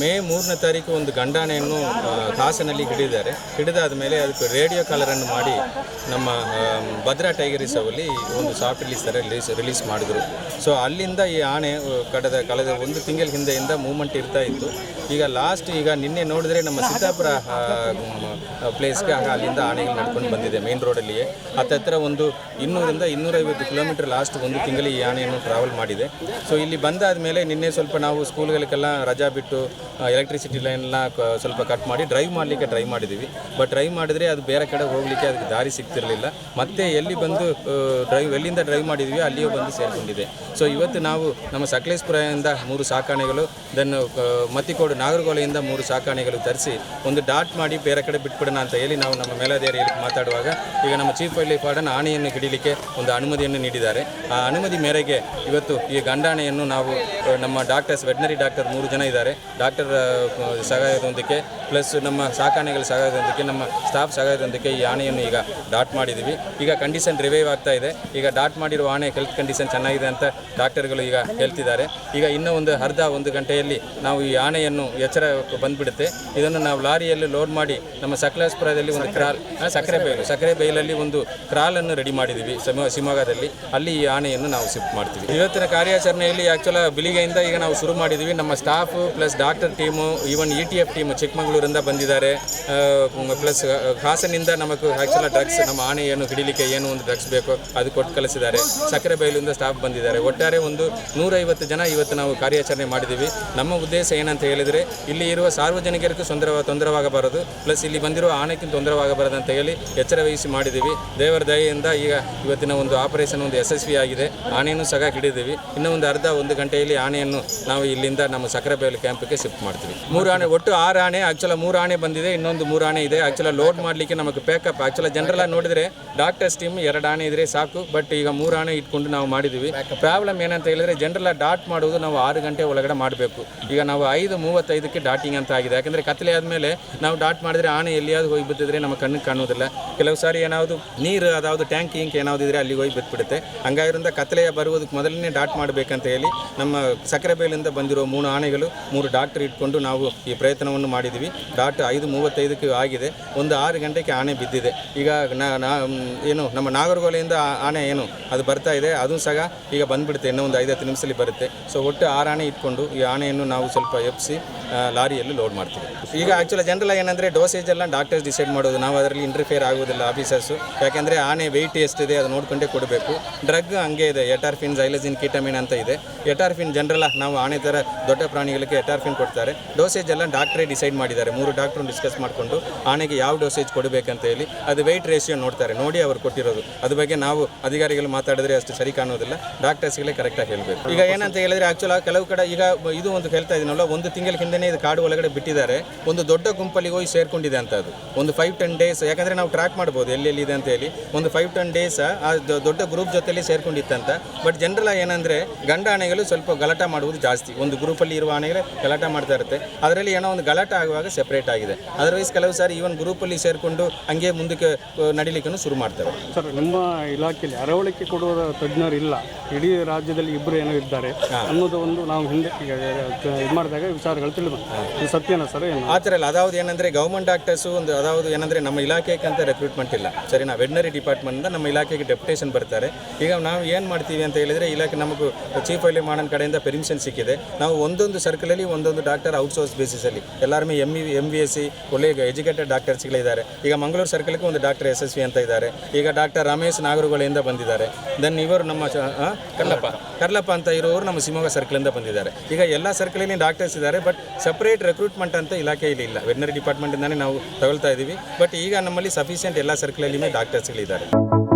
ಮೇ ಮೂರನೇ ತಾರೀಕು ಒಂದು ಗಂಡಾಣೆಯನ್ನು ಕಾಸಿನಲ್ಲಿ ಹಿಡಿದಿದ್ದಾರೆ ಹಿಡಿದಾದ ಮೇಲೆ ಅದಕ್ಕೆ ರೇಡಿಯೋ ಕಾಲರನ್ನು ಮಾಡಿ ನಮ್ಮ ಭದ್ರಾ ಟೈಗರ್ ರಿಸರ್ವಲ್ಲಿ ಒಂದು ಸಾಫ್ಟ್ ರಿಲೀಸ್ ಥರ ರಿಲೀಸ್ ರಿಲೀಸ್ ಮಾಡಿದ್ರು. ಸೊ ಅಲ್ಲಿಂದ ಈ ಆನೆ ಕಡದ, ಕಳೆದ ಒಂದು ತಿಂಗಳ ಹಿಂದೆಯಿಂದ ಮೂಮೆಂಟ್ ಇರ್ತಾ ಇತ್ತು. ಈಗ ಲಾಸ್ಟ್ ಈಗ ನಿನ್ನೆ ನೋಡಿದ್ರೆ ನಮ್ಮ ಸಿದ್ದಾಪುರ ಪ್ಲೇಸ್ಗೆ ಅಲ್ಲಿಂದ ಆನೆಗಳು ನಡ್ಕೊಂಡು ಬಂದಿದೆ ಮೇನ್ ರೋಡಲ್ಲಿಯೇ ಹತ್ತತ್ರ ಒಂದು ಇನ್ನೂರಿಂದ ಇನ್ನೂರೈವತ್ತು ಕಿಲೋಮೀಟರ್ ಲಾಸ್ಟ್ ಒಂದು ತಿಂಗಳು ಈ ಆನೆಯನ್ನು ಟ್ರಾವೆಲ್ ಮಾಡಿದೆ. ಸೊ ಇಲ್ಲಿ ಬಂದಾದ ಮೇಲೆ ನಿನ್ನೆ ಸ್ವಲ್ಪ ನಾವು ಸ್ಕೂಲ್ಗಳಿಗೆಲ್ಲ ರಜಾ ಬಿಟ್ಟು ಎಲೆಕ್ಟ್ರಿಸಿಟಿ ಲೈನ್ನ ಸ್ವಲ್ಪ ಕಟ್ ಮಾಡಿ ಡ್ರೈವ್ ಮಾಡಲಿಕ್ಕೆ ಟ್ರೈ ಮಾಡಿದ್ದೀವಿ ಬಟ್ ಡ್ರೈವ್ ಮಾಡಿದರೆ ಅದು ಬೇರೆ ಕಡೆ ಹೋಗಲಿಕ್ಕೆ ಅದಕ್ಕೆ ದಾರಿ ಸಿಗ್ತಿರಲಿಲ್ಲ. ಮತ್ತೆ ಎಲ್ಲಿ ಬಂದು ಡ್ರೈವ್ ಎಲ್ಲಿಂದ ಡ್ರೈವ್ ಮಾಡಿದ್ವಿ ಅಲ್ಲಿಯೂ ಬಂದು ಸೇರಿಕೊಂಡಿದೆ. ಸೊ ಇವತ್ತು ನಾವು ನಮ್ಮ ಸಕಲೇಶ್ಪುರದಿಂದ ಮೂರು ಸಾಕಾಣೆಗಳು ದೆನ್ ಮತ್ತಿಕೋಡು ನಾಗರಗೋಲೆಯಿಂದ ಮೂರು ಸಾಕಾಣೆಗಳು ತರಿಸಿ ಒಂದು ಡಾಟ್ ಮಾಡಿ ಬೇರೆ ಕಡೆ ಬಿಟ್ಬಿಡೋಣ ಅಂತ ಹೇಳಿ ನಾವು ನಮ್ಮ ಮೇಲಾಧಿಕಾರಿಯಲ್ಲಿ ಮಾತಾಡುವಾಗ ಈಗ ನಮ್ಮ ಚೀಫ್ ವೈಲ್ಡ್ ವಾರ್ಡನ್ ಆನೆಯನ್ನು ಹಿಡಿಲಿಕ್ಕೆ ಒಂದು ಅನುಮತಿಯನ್ನು ನೀಡಿದ್ದಾರೆ. ಆ ಅನುಮತಿ ಮೇರೆಗೆ ಇವತ್ತು ಈ ಗಂಡಾಣೆಯನ್ನು ನಾವು ನಮ್ಮ ಡಾಕ್ಟರ್ಸ್, ವೆಟ್ನರಿ ಡಾಕ್ಟರ್ ಮೂರು ಜನ ಇದ್ದಾರೆ. ಡಾಕ್ಟರ್ ಸಹಾಯದೊಂದಿಗೆ ಪ್ಲಸ್ ನಮ್ಮ ಸಾಕಾಣೆಗಳ ಸಹಾಯದೊಂದಿಗೆ ನಮ್ಮ ಸ್ಟಾಫ್ ಸಹಾಯದೊಂದಿಗೆ ಈ ಆನೆಯನ್ನು ಈಗ ಡಾಟ್ ಮಾಡಿದ್ದೀವಿ. ಈಗ ಕಂಡೀಷನ್ ರಿವೈವ್ ಆಗ್ತಾ ಇದೆ. ಈಗ ಡಾಟ್ ಮಾಡಿರುವ ಆನೆ ಹೆಲ್ತ್ ಕಂಡೀಷನ್ ಚೆನ್ನಾಗಿದೆ ಅಂತ ಡಾಕ್ಟರ್ಗಳು ಈಗ ಹೇಳ್ತಿದ್ದಾರೆ. ಈಗ ಇನ್ನೂ ಒಂದು ಅರ್ಧ ಒಂದು ಗಂಟೆಯಲ್ಲಿ ನಾವು ಈ ಆನೆಯನ್ನು ಎಚ್ಚರ ಬಂದ್ಬಿಡುತ್ತೆ. ಇದನ್ನು ನಾವು ಲಾರಿಯಲ್ಲಿ ಲೋಡ್ ಮಾಡಿ ನಮ್ಮ ಸಕಲೇಶ್ಪುರದಲ್ಲಿ ಒಂದು ಕ್ರಾಲ್ ಸಕ್ಕರೆ ಬೈಲು, ಸಕ್ಕರೆ ಬೈಲಲ್ಲಿ ಒಂದು ಕ್ರಾಲನ್ನು ರೆಡಿ ಮಾಡಿದ್ದೀವಿ ಶಿವ ಶಿವಮೊಗ್ಗದಲ್ಲಿ ಅಲ್ಲಿ ಈ ಆನೆಯನ್ನು ನಾವು ಶಿಫ್ಟ್ ಮಾಡ್ತೀವಿ. ಇವತ್ತಿನ ಕಾರ್ಯಾಚರಣೆಯಲ್ಲಿ ಆ್ಯಕ್ಚುಲ ಬೆಳಿಗ್ಗೆಯಿಂದ ಈಗ ನಾವು ಶುರು ಮಾಡಿದ್ದೀವಿ. ನಮ್ಮ staff plus doctor team even E T F team ಚಿಕ್ಕಮಗಳೂರಿಂದ ಬಂದಿದ್ದಾರೆ. ಪ್ಲಸ್ ಹಾಸನಿಂದ ನಮಗೆ ಆ್ಯಕ್ಚುಲ ಡ್ರಗ್ಸ್ ನಮ್ಮ ಆನೆಯನ್ನು ಹಿಡಿಲಿಕ್ಕೆ ಏನು ಒಂದು ಡ್ರಗ್ಸ್ ಬೇಕೋ ಅದು ಕೊಟ್ಟು ಕಳಿಸಿದ್ದಾರೆ. ಸಕ್ಕರೆ ಬೈಲಿಂದ ಸ್ಟಾಫ್ ಬಂದಿದ್ದಾರೆ. ಒಟ್ಟಾರೆ ಒಂದು ನೂರೈವತ್ತು ಜನ ಇವತ್ತು ನಾವು ಕಾರ್ಯಾಚರಣೆ ಮಾಡಿದ್ದೀವಿ. ನಮ್ಮ ಉದ್ದೇಶ ಏನಂತ ಹೇಳಿದರೆ ಇಲ್ಲಿ ಇರುವ ಸಾರ್ವಜನಿಕರಿಗೂ ತೊಂದರೆ ತೊಂದರೆವಾಗಬಾರದು ಪ್ಲಸ್ ಇಲ್ಲಿ ಬಂದಿರುವ ಆನೆಕ್ಕಿಂತ ತೊಂದರೆವಾಗಬಾರದು ಅಂತ ಹೇಳಿ ಎಚ್ಚರ ವಹಿಸಿ ಮಾಡಿದ್ದೀವಿ. ದೇವರ ದಯೆಯಿಂದ ಈಗ ಇವತ್ತಿನ ಒಂದು ಆಪರೇಷನ್ ಒಂದು ಯಶಸ್ವಿಯಾಗಿದೆ ಆನೆಯನ್ನು ಸಹ ಹಿಡಿದೀವಿ ಇನ್ನೂ ಒಂದು ಅರ್ಧ, ಒಂದು ಗಂಟೆಯಲ್ಲಿ ಆನೆಯನ್ನು ನಾವು ಇಲ್ಲಿಂದ ನಮ್ಮ ಸಕ್ಕರೆ ಬೇಲಿ ಕ್ಯಾಂಪ್ಗೆ ಶಿಫ್ಟ್ ಮಾಡ್ತೀವಿ. ಮೂರು ಆನೆ ಒಟ್ಟು ಆರು ಆನೆ ಆಕ್ಚುಲ ಮೂರು ಆನೆ ಬಂದಿದೆ. ಇನ್ನೊಂದು ಮೂರು ಆನೆ ಇದೆ. ಆಕ್ಚುಲ ಲೋಡ್ ಮಾಡಲಿಕ್ಕೆ ನಮಗೆ ಪ್ಯಾಕಪ್ ಆಕ್ಚುಲ ಜನರಲ್ಲ ನೋಡಿದ್ರೆ ಡಾಕ್ಟರ್ಸ್ ಟೀಮ್ ಎರಡು ಆನೆ ಇದ್ರೆ ಸಾಕು. ಬಟ್ ಈಗ ಮೂರು ಆನೆ ಇಟ್ಕೊಂಡು ನಾವು ಮಾಡಿದ್ದೀವಿ. ಪ್ರಾಬ್ಲಮ್ ಏನಂತ ಹೇಳಿದ್ರೆ ಜನರಲ್ಲ ಡಾಟ್ ಮಾಡುವುದು ನಾವು ಆರು ಗಂಟೆ ಒಳಗಡೆ ಮಾಡಬೇಕು. ಈಗ ನಾವು ಐದು ಮೂವತ್ತೈದಕ್ಕೆ ಡಾಟಿಂಗ್ ಅಂತ ಆಗಿದೆ. ಯಾಕಂದರೆ ಕತ್ತಲೆ ಆದಮೇಲೆ ನಾವು ಡಾಟ್ ಮಾಡಿದ್ರೆ ಆನೆ ಎಲ್ಲಿಯಾದ್ರು ಹೋಗಿ ಬಿದ್ದಿದ್ರೆ ನಮ್ಮ ಕಣ್ಣಿಗೆ ಕಾಣುವುದಿಲ್ಲ. ಕೆಲವು ಸಾರಿ ಏನಾದರೂ ನೀರು, ಅದಾವುದು ಟ್ಯಾಂಕ್, ಇಂಕ್ ಏನಾವುದು ಇದ್ರೆ ಅಲ್ಲಿ ಹೋಗಿ ಬಿದ್ದುಬಿಡುತ್ತೆ ಹಂಗಾಗಿರಿಂದ ಕತ್ತಲೆಯ ಬರುವುದಕ್ಕೆ ಮೊದಲನೇ ಡಾಟ್ ಮಾಡಬೇಕಂತ ಹೇಳಿ ನಮ್ಮ ಸಕ್ಕರೆ ಬೈಲಿಂದ ಬಂದಿರೋ ಮೂರು ಆನೆಗಳು, ಮೂರು ಡಾಕ್ಟರ್ ಇಟ್ಕೊಂಡು ನಾವು ಈ ಪ್ರಯತ್ನವನ್ನು ಮಾಡಿದ್ವಿ ಡಾಟ್ ಐದು ಮೂವತ್ತೈದಕ್ಕೆ ಆಗಿದೆ. ಒಂದು ಆರು ಗಂಟೆಗೆ ಆನೆ ಬಿದ್ದಿದೆ. ಈಗ ಏನು ನಮ್ಮ ನಾಗರಗೋಲೆಯಿಂದ ಆನೆ ಏನು ಅದು ಬರ್ತಾ ಇದೆ. ಅದು ಸಹ ಈಗ ಬಂದ್ಬಿಡುತ್ತೆ. ಇನ್ನೊಂದು ಒಂದು ಹತ್ತು ನಿಮಿಷದಲ್ಲಿ ಬರುತ್ತೆ. ಸೊ, ಒಟ್ಟು ಆರು ಆನೆ ಇಟ್ಕೊಂಡು ಈ ಆನೆಯನ್ನು ನಾವು ಸ್ವಲ್ಪ ಎಪ್ಸಿ ಲಾರಿಯಲ್ಲಿ ಲೋಡ್ ಮಾಡ್ತೀವಿ. ಈಗ ಆ್ಯಕ್ಚುಲಿ ಜನರಲ್ ಏನಂದರೆ ಡೋಸೇಜ್ ಎಲ್ಲ ಡಾಕ್ಟರ್ಸ್ ಡಿಸೈಡ್ ಮಾಡೋದು. ನಾವು ಅದರಲ್ಲಿ ಇಂಟರ್ಫೇರ್ ಆಗೋದಿಲ್ಲ ಆಫೀಸರ್ಸು ಯಾಕೆಂದರೆ ಆನೆ ವೆಯ್ಟ್ ಎಷ್ಟಿದೆ ಅದು ನೋಡ್ಕೊಂಡೇ ಕೊಡಬೇಕು. ಡ್ರಗ್ ಹಂಗೆ ಇದೆ. ಎಟಾರ್ಫಿನ್ ಜೈಲಜಿನ್ ಕೀಟಮಿನ್ ಅಂತ ಇದೆ. ಎಟಾರ್ಫಿನ್ ಜನರಲ್ ನಾವು ಆನೆ ಥರ ದೊಡ್ಡ ಪ್ರಾಣಿಗಳಿಗೆ ಎಟಾರ್ಫಿನ್ ಕೊಡ್ತಾರೆ. ಡೋಸೇಜ್ ಎಲ್ಲ ಡಾಕ್ಟ್ರೇ ಡಿಸೈಡ್ ಮಾಡಿದ್ದಾರೆ. ಮೂರು ಡಾಕ್ಟ್ರು ಡಿಸ್ಕಸ್ ಮಾಡಿಕೊಂಡು ಆನೆಗೆ ಯಾವ ಡೋಸೇಜ್ ಕೊಡಬೇಕಂತ ಹೇಳಿ ಅದು ವೆಯ್ಟ್ ರೇಷಿಯೋ ನೋಡ್ತಾರೆ. ನೋಡಿ ಅವರು ಕೊಟ್ಟಿರೋದು. ಅದ್ರ ಬಗ್ಗೆ ನಾವು ಅಧಿಕಾರಿಗಳು ಮಾತಾಡಿದ್ರೆ ಅಷ್ಟು ಸರಿ ಕಾಣೋದಿಲ್ಲ ಡಾಕ್ಟರ್ಸ್ಗಳೇ ಕರೆಕ್ಟಾಗಿ ಹೇಳಬೇಕು. ಈಗ ಏನಂತ ಹೇಳಿದ್ರೆ ಆ್ಯಕ್ಚುಲಾಗಿ ಕೆಲವು ಕಡೆ ಈಗ ಇದು ಒಂದು ಹೇಳ್ತಾ ಇದೀನಲ್ಲ ಒಂದು ತಿಂಗಳ ಹಿಂದೆನೇ ಇದು ಕಾಡು ಒಳಗಡೆ ಬಿಟ್ಟಿದ್ದಾರೆ. ಒಂದು ದೊಡ್ಡ ಗುಂಪಲ್ಲಿ ಹೋಗಿ ಸೇರ್ಕೊಂಡಿದೆ ಅಂತ ಅದು. ಒಂದು ಫೈವ್ ಟೆನ್ ಡೇಸ್ ಯಾಕಂದ್ರೆ ನಾವು ಟ್ರ್ಯಾಕ್ ಮಾಡ್ಬೋದು ಎಲ್ಲೆಲ್ಲಿ ಇದೆ ಅಂತ ಹೇಳಿ. ಒಂದು ಫೈವ್ ಟೆನ್ ಡೇಸ್ ಆ ದೊಡ್ಡ ಗ್ರೂಪ್ ಜೊತೆಲಿ ಸೇರ್ಕೊಂಡಿತ್ತಂತ. ಬಟ್ ಜನರಲ್ ಏನಂದ್ರೆ ಗಂಡ ಆನೆಗಳು ಸ್ವಲ್ಪ ಗಲಾಟೆ ಮಾಡುವುದು ಜಾಸ್ತಿ. ಒಂದು ಗ್ರೂಪಲ್ಲಿ ಇರುವ ಆನೆಗಳೇ ಗಲಾಟೆ ಮಾಡ್ತಾ ಇರುತ್ತೆ. ಅದರಲ್ಲಿ ಏನೋ ಒಂದು ಗಲಾಟೆ ಆಗುವಾಗ ಸೆಪರೇಟ್ ಆಗಿದೆ. ಅದರ್ವೈಸ್ ಕೆಲವು ಸಾರಿ ಈವನ್ ಗ್ರೂಪಲ್ಲಿ ಸೇರಿಕೊಂಡು ಹಂಗೆ ಮುಂದಕ್ಕೆ ನಡಿಲಿಕ್ಕೂ ಶುರು ಮಾಡ್ತಾರೆ. ಸರ್ ನಮ್ಮ ಇಲಾಖೆಯಲ್ಲಿ ಅರವಳಿಕೆ ಕೊಡುವ ತಜ್ಞರು ಇಲ್ಲ. ಇಡೀ ರಾಜ್ಯದಲ್ಲಿ ಇಬ್ಬರು ಏನೋ ಇದ್ದಾರೆ. ಅನ್ನೋದು ಒಂದು ನಾವು ಹಿಂದೆ ಇದು ಮಾಡಿದಾಗ ವಿಚಾರಗಳು ಇದು ಸತ್ಯನಾ ಸರ್ ಆ ಥರ ಇಲ್ಲ. ಅದಾವ್ದು ಏನಂದ್ರೆ ಗೌರ್ಮೆಂಟ್ ಡಾಕ್ಟರ್ಸು ಒಂದು, ಅದಾವ್ದು ಏನಂದ್ರೆ ನಮ್ಮ ಇಲಾಖೆಗೆ ಅಂತ ರೆಕ್ರೂಟ್ಮೆಂಟ್ ಇಲ್ಲ. ಸರಿ, ನಾವು ವೆಟನರಿ ಡಿಪಾರ್ಟ್ಮೆಂಟಿಂದ ನಮ್ಮ ಇಲಾಖೆಗೆ ಡೆಪ್ಯುಟೇಷನ್ ಬರ್ತಾರೆ. ಈಗ ನಾವು ಏನು ಮಾಡ್ತೀವಿ ಅಂತ ಹೇಳಿದ್ರೆ, ಇಲಾಖೆ ನಮಗೂ ಚೀಫ್ ಅಲ್ಲಿ ಮಾಡನ್ ಕಡೆಯಿಂದ ಪರ್ಮಿಷನ್ ಸಿಕ್ಕಿದೆ. ನಾವು ಒಂದೊಂದು ಸರ್ಕಲಲ್ಲಿ ಒಂದೊಂದು ಡಾಕ್ಟರ್ ಔಟ್ಸೋರ್ಸ್ ಬೇಸಿಸಲ್ಲಿ ಎಲ್ಲರೂ M E M B S C ಒಳ್ಳೆ ಎಜುಕೇಟೆಡ್ ಡಾಕ್ಟರ್ಸ್ಗಳಿದ್ದಾರೆ ಈಗ ಮಂಗಳೂರು ಸರ್ಕಲ್ಗೆ ಒಂದು ಡಾಕ್ಟರ್ ಎಸ್ ಎಸ್ ವಿ ಅಂತ ಇದ್ದಾರೆ. ಈಗ ಡಾಕ್ಟರ್ ರಮೇಶ್ ನಾಗರುಗಳಿಂದ ಬಂದಿದ್ದಾರೆ. ದೆನ್ ಇವರು ನಮ್ಮ ಕರ್ಲಪ್ಪ. ಕರ್ಲಪ್ಪ ಅಂತ ಇರೋರು ನಮ್ಮ ಶಿವಮೊಗ್ಗ ಸರ್ಕಲಿಂದ ಬಂದಿದ್ದಾರೆ. ಈಗ ಎಲ್ಲ ಸರ್ಕಲಲ್ಲಿ ಡಾಕ್ಟರ್ಸ್ ಇದ್ದಾರೆ ಬಟ್ ಸಪ್ರೇಟ್ ರೆಕ್ರೂಟ್ಮೆಂಟ್ ಅಂತ ಇಲಾಖೆಯಲ್ಲಿ ಇಲ್ಲ ವೆಟನರಿ ಡಿಪಾರ್ಟ್ಮೆಂಟಿಂದಾನೇ ನಾವು ತಗೊಳ್ತಾ ಇದ್ದೀವಿ ಬಟ್ ಈಗ ನಮ್ಮಲ್ಲಿ ಸಫಿಷಿಯೆಂಟ್ ಎಲ್ಲ ಸರ್ಕಲಲ್ಲಿ ಡಾಕ್ಟರ್ಸ್ಗಳಿದ್ದಾರೆ